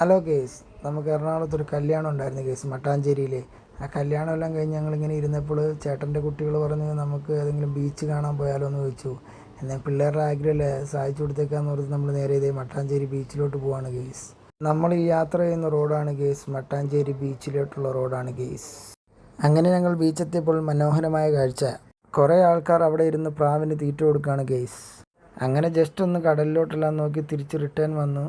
Hello case നമുക്ക് എറണാകുളത്ത് ഒരു കല്യാണം ഉണ്ടായിരുന്നു കേസ് മട്ടാഞ്ചേരിയിൽ ആ കല്യാണം എല്ലാം കഴിഞ്ഞ് ഞങ്ങളിങ്ങനെ ഇരുന്നപ്പോൾ ചേട്ടന്റെ കുട്ടികൾ പറഞ്ഞ് നമുക്ക് ഏതെങ്കിലും ബീച്ച് കാണാൻ പോയാലോ എന്ന് ചോദിച്ചു. എന്നാൽ പിള്ളേരുടെ ആഗ്രഹമല്ലേ സഹായിച്ചു കൊടുത്തേക്കാന്ന് പറഞ്ഞ് നമ്മൾ നേരെ ഇതേ മട്ടാഞ്ചേരി ബീച്ചിലോട്ട് പോവാണ് കേസ് നമ്മൾ ഈ യാത്ര ചെയ്യുന്ന റോഡാണ് കേസ് മട്ടാഞ്ചേരി ബീച്ചിലോട്ടുള്ള റോഡാണ് കേസ് അങ്ങനെ ഞങ്ങൾ ബീച്ചെത്തിയപ്പോൾ മനോഹരമായ കാഴ്ച. കുറേ ആൾക്കാർ അവിടെ ഇരുന്ന് പ്രാവിന് തീറ്റ കൊടുക്കുകയാണ് കേസ് അങ്ങനെ ജസ്റ്റ് ഒന്ന് കടലിലോട്ടെല്ലാം നോക്കി തിരിച്ച് റിട്ടേൺ വന്നു.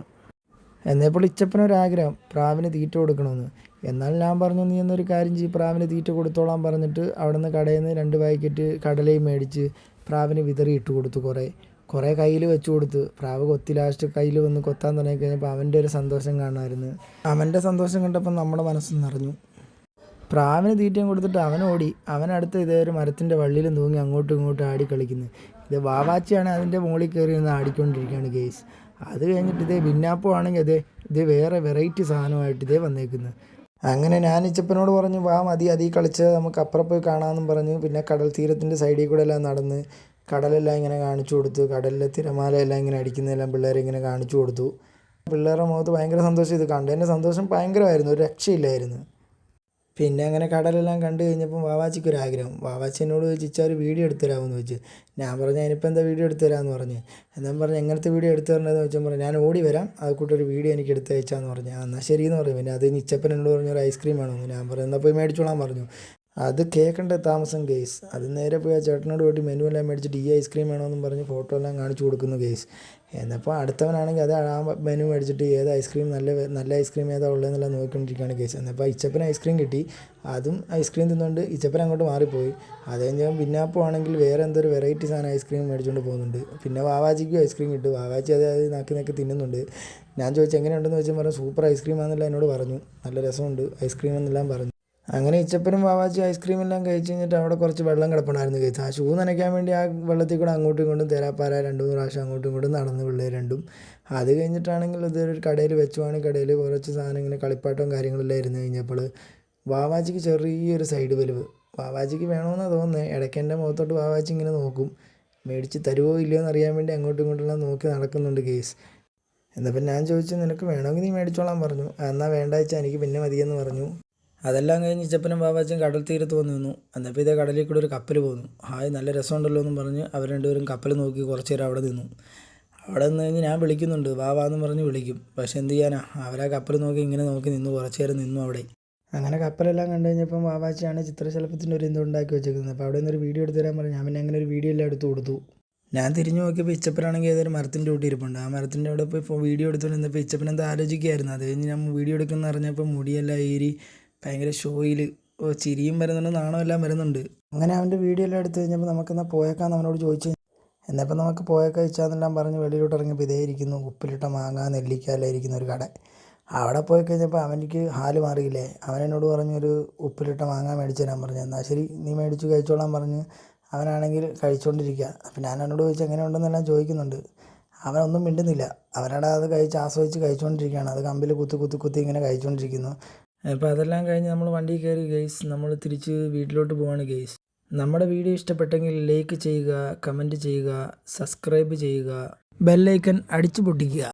എന്നപ്പോൾ ഇച്ചപ്പനൊരാഗ്രഹം. പ്രാവിന് തീറ്റ കൊടുക്കണമെന്ന്. എന്നാൽ ഞാൻ പറഞ്ഞു നീ എന്നൊരു കാര്യം ചെയ്യ്. പ്രാവിന് തീറ്റ കൊടുത്തോളാൻ പറഞ്ഞിട്ട് അവിടെ നിന്ന് കടയിൽ നിന്ന് രണ്ട് പാക്കറ്റ് കടലയും മേടിച്ച് പ്രാവിന് വിതറി ഇട്ട് കൊടുത്തു കുറേ. കുറേ കയ്യിൽ വെച്ച് കൊടുത്ത്. പ്രാവ് കൊത്തി ലാസ്റ്റ് കയ്യിൽ വന്ന് കൊത്താൻ തുടങ്ങി കഴിഞ്ഞപ്പോൾ അവന്റെ ഒരു സന്തോഷം കാണുമായിരുന്നു. അവന്റെ സന്തോഷം കണ്ടപ്പോൾ നമ്മുടെ മനസ്സ് നിറഞ്ഞു. പ്രാവിന് തീറ്റയും കൊടുത്തിട്ട് അവൻ ഓടി. അവനടുത്ത് ഇതേ ഒരു മരത്തിന്റെ വള്ളിയിലും തൂങ്ങി അങ്ങോട്ടും ഇങ്ങോട്ടും ആടി കളിക്കുന്നു. ഇത് വാവാച്ചിയാണ് അതിന്റെ മുകളിൽ കയറി നിന്ന് ആടിക്കൊണ്ടിരിക്കുകയാണ് ഗെയ്സ് അത് കഴിഞ്ഞിട്ട് ഇതേ ബിന്നാപ്പോ ആണെങ്കിൽ അതെ ഇത് വേറെ വെറൈറ്റി സാധനമായിട്ട് ഇതേ വന്നേക്കുന്നത്. അങ്ങനെ ഞാൻ ഇച്ചപ്പനോട് പറഞ്ഞു വാ മതി അതീ കളിച്ച് നമുക്ക് അപ്പുറം പോയി കാണാമെന്നും പറഞ്ഞു. പിന്നെ കടൽ തീരത്തിന്റെ സൈഡിൽ കൂടെ എല്ലാം നടന്ന് കടലെല്ലാം ഇങ്ങനെ കാണിച്ചു കൊടുത്തു. കടലിലെ തിരമാലയെല്ലാം ഇങ്ങനെ അടിക്കുന്നതെല്ലാം പിള്ളേരെ ഇങ്ങനെ കാണിച്ചു കൊടുത്തു. പിള്ളേരുടെ മുഖത്ത് ഭയങ്കര സന്തോഷം. ഇത് കണ്ടതിന്റെ സന്തോഷം ഭയങ്കരമായിരുന്നു. ഒരു രക്ഷയില്ലായിരുന്നു. പിന്നെ അങ്ങനെ കടലെല്ലാം കണ്ടു കഴിഞ്ഞപ്പം വാവാച്ചിക്ക് ഒരു ആഗ്രഹം വാവാച്ചി എന്നോട് ചോദിച്ചു ഇച്ചാ ഒരു വീഡിയോ എടുത്തു തരാമെന്ന് ചോദിച്ചു. ഞാൻ പറഞ്ഞു അതിനിപ്പോൾ എന്താ വീഡിയോ എടുത്തു തരാമെന്ന് പറഞ്ഞു. എന്നാൽ പറഞ്ഞു എങ്ങനത്തെ വീഡിയോ എടുത്തു തരേണ്ടതെന്ന് ചോദിച്ചാൽ പറഞ്ഞു ഞാൻ ഓടി വരാം. അത് കൂട്ടൊരു വീഡിയോ എനിക്ക് എടുത്ത് അയച്ചാന്ന് പറഞ്ഞു. എന്നാൽ ശരി എന്ന് പറഞ്ഞു. പിന്നെ അത് നിച്ചപ്പൻ എന്നോട് പറഞ്ഞു ഒരു ഐസ്ക്രീം വേണമെന്ന് ഞാൻ പറഞ്ഞു എന്നാൽ പോയി മേടിച്ചോളാൻ പറഞ്ഞു. അത് കേൾക്കേണ്ട താമസം കേസ് അത് നേരെ പോയി ആ ചേട്ടനോട് പോയിട്ട് മെനു എല്ലാം മേടിച്ചിട്ട് ഈ ഐസ്ക്രീം വേണമെന്നും പറഞ്ഞ് ഫോട്ടോ എല്ലാം കാണിച്ചു കൊടുക്കുന്നു കേസ് എന്നപ്പോൾ അടുത്തവനാണെങ്കിൽ അത് ആ മെനു മേടിച്ചിട്ട് ഏത് ഐസ്ക്രീം നല്ല നല്ല ഐസ്ക്രീം ഏതാ ഉള്ളതെന്നെല്ലാം നോക്കിക്കൊണ്ടിരിക്കുകയാണ് കേസ് എന്നപ്പോൾ ഇച്ചപ്പൻ ഐസ്ക്രീം കിട്ടി. അതും ഐസ്ക്രീം തിന്നുകൊണ്ട് ഇച്ചപ്പൻ അങ്ങോട്ട് മാറിപ്പോയി. അത് ഞാൻ പിന്നാപ്പോൾ ആണെങ്കിൽ വേറെ എന്തൊരു വെറൈറ്റി സാധനം ഐസ്ക്രീം മേടിച്ചുകൊണ്ട് പോകുന്നുണ്ട്. പിന്നെ വാവാജിക്കും ഐസ്ക്രീം കിട്ടും. വാവാച്ചി അത് അത് നാക്കി നാക്കി തിന്നുന്നുണ്ട്. ഞാൻ ചോദിച്ചു എങ്ങനെയുണ്ടെന്ന്? വെച്ചാൽ പറഞ്ഞു സൂപ്പർ ഐസ്ക്രീം ആണെന്നെല്ലാം എന്നോട് പറഞ്ഞു. നല്ല രസമുണ്ട്. ഐസ്ക്രീം എന്നെല്ലാം പറഞ്ഞു. അങ്ങനെ ഇച്ചപ്പനും വാവാച്ചി ഐസ്ക്രീം എല്ലാം കഴിച്ച് കഴിഞ്ഞിട്ട് അവിടെ കുറച്ച് വെള്ളം കിടപ്പുണ്ടായിരുന്നു കഴിച്ചത് ആ ഷൂ നനയ്ക്കാൻ വേണ്ടി ആ വെള്ളത്തിൽ കൂടെ അങ്ങോട്ടും ഇങ്ങോട്ടും തേരാപ്പാര രണ്ട് മൂന്ന് പ്രാവശ്യം അങ്ങോട്ടും ഇങ്ങോട്ടും നടന്ന് പിള്ളേർ രണ്ടും. അത് കഴിഞ്ഞിട്ടാണെങ്കിൽ ഇതൊരു കടയിൽ വെച്ചുവാണ് കടയിൽ കുറച്ച് സാധനം ഇങ്ങനെ കളിപ്പാട്ടവും കാര്യങ്ങളെല്ലാം ഇരുന്ന് കഴിഞ്ഞപ്പോൾ വാവാച്ചിക്ക് ചെറിയൊരു സൈഡ് വലിവ്. വാവാച്ചിക്ക് വേണമെന്നാണ് തോന്നുന്നത് ഇടയ്ക്ക് എന്റെ മുഖത്തോട്ട് വാവാച്ചി ഇങ്ങനെ നോക്കും. മേടിച്ച് തരുമോ ഇല്ലയോ എന്ന് അറിയാൻ വേണ്ടി അങ്ങോട്ടും ഇങ്ങോട്ടെല്ലാം നോക്കി നടക്കുന്നുണ്ട് കേസ് പിന്നെ ഞാൻ ചോദിച്ചു നിനക്ക് വേണമെങ്കിൽ നീ മേടിച്ചോളാൻ പറഞ്ഞു. എന്നാൽ വേണ്ട വെച്ചാൽ എനിക്ക് പിന്നെ മതിയെന്ന് പറഞ്ഞു. അതെല്ലാം കഴിഞ്ഞ് ചെപ്പനും ബാബാച്ചും കടൽ തീരത്ത് വന്ന് നിന്നു. എന്നപ്പോൾ ഇതേ കടലിൽ കൂടെ ഒരു കപ്പൽ പോന്നു. ഹായ് നല്ല രസമുണ്ടല്ലോ എന്നും പറഞ്ഞ് അവർ രണ്ടുപേരും കപ്പൽ നോക്കി കുറച്ച് നേരം അവിടെ നിന്നു. അവിടെ നിന്ന് കഴിഞ്ഞ് ഞാൻ വിളിക്കുന്നുണ്ട്. വാ എന്ന് പറഞ്ഞ് വിളിക്കും. പക്ഷെ എന്ത് ചെയ്യാനാ? അവരാ കപ്പൽ നോക്കി ഇങ്ങനെ നോക്കി നിന്നു കുറച്ച് നേരം നിന്നു അവിടെ. അങ്ങനെ കപ്പലെല്ലാം കണ്ടു കഴിഞ്ഞപ്പം ബാബാച്ചിയാണ് ചിത്രശലഭത്തിന്റെ ഒരു എന്തോ ഉണ്ടാക്കി വെച്ചേക്കുന്നത്. അപ്പോൾ അവിടെ നിന്നൊരു വീഡിയോ എടുത്തു തരാൻ പറഞ്ഞു. ഞാൻ പിന്നെ അങ്ങനെ ഒരു വീഡിയോ എല്ലാം എടുത്തു കൊടുത്തു. ഞാൻ തിരിഞ്ഞു നോക്കിയപ്പോൾ ഇച്ചപ്പനാണെങ്കിൽ ഏതൊരു മരത്തിന്റെ കൂട്ടി ഇരിപ്പുണ്ട്. ആ മരത്തിന്റെ അവിടെ പോയി വീഡിയോ എടുത്തുകൊണ്ട് നിന്നപ്പോൾ ഇച്ചപ്പനെന്താ ആലോചിക്കുകയായിരുന്നു. അത് കഴിഞ്ഞ് ഞാൻ വീഡിയോ എടുക്കുന്ന അറിഞ്ഞപ്പോൾ മുടിയെല്ലാം ഏരി ഭയങ്കര ഷോയിൽ ചിരിയും വരുന്നുണ്ട് നാണമെല്ലാം വരുന്നുണ്ട്. അങ്ങനെ അവന്റെ വീഡിയോ എല്ലാം എടുത്തു കഴിഞ്ഞപ്പോൾ നമുക്കെന്നാൽ പോയേക്കാന്ന് അവനോട് ചോദിച്ചു എന്നപ്പോൾ നമുക്ക് പോയേക്കാം ഇച്ചാന്നെല്ലാം പറഞ്ഞ് വെളിയിലോട്ട് ഇറങ്ങിയപ്പോൾ ഇതേ ഇരിക്കുന്നു ഉപ്പിലിട്ട മാങ്ങ ഇരിക്കുന്ന ഒരു കട. അവിടെ പോയി കഴിഞ്ഞപ്പോൾ അവനിക്ക് ഹാൽ മാറിയില്ലേ? അവൻ എന്നോട് പറഞ്ഞു ഒരു ഉപ്പിലിട്ട മാങ്ങ മേടിച്ചു തരാൻ പറഞ്ഞു. എന്നാൽ ശരി നീ മേടിച്ച് കഴിച്ചോളാൻ പറഞ്ഞ് അവനാണെങ്കിൽ കഴിച്ചുകൊണ്ടിരിക്കുക അപ്പം ഞാൻ അവനോട് ചോദിച്ചു എങ്ങനെ ഉണ്ടെന്നെല്ലാം ചോദിക്കുന്നുണ്ട്. അവനൊന്നും മിണ്ടുന്നില്ല. അവനവിടെ അത് കഴിച്ച് ആസ്വദിച്ച് കഴിച്ചുകൊണ്ടിരിക്കുകയാണ് അത് കമ്പിൽ കുത്തി കുത്തി കുത്തി ഇങ്ങനെ കഴിച്ചുകൊണ്ടിരിക്കുന്നു അപ്പോൾ അതെല്ലാം കഴിഞ്ഞ് നമ്മൾ വണ്ടി കയറി ഗെയ്സ് നമ്മൾ തിരിച്ച് വീട്ടിലോട്ട് പോവാണ് ഗെയ്സ് നമ്മുടെ വീഡിയോ ഇഷ്ടപ്പെട്ടെങ്കിൽ ലൈക്ക് ചെയ്യുക കമന്റ് ചെയ്യുക സബ്സ്ക്രൈബ് ചെയ്യുക ബെല്ലൈക്കൺ അടിച്ചു പൊട്ടിക്കുക.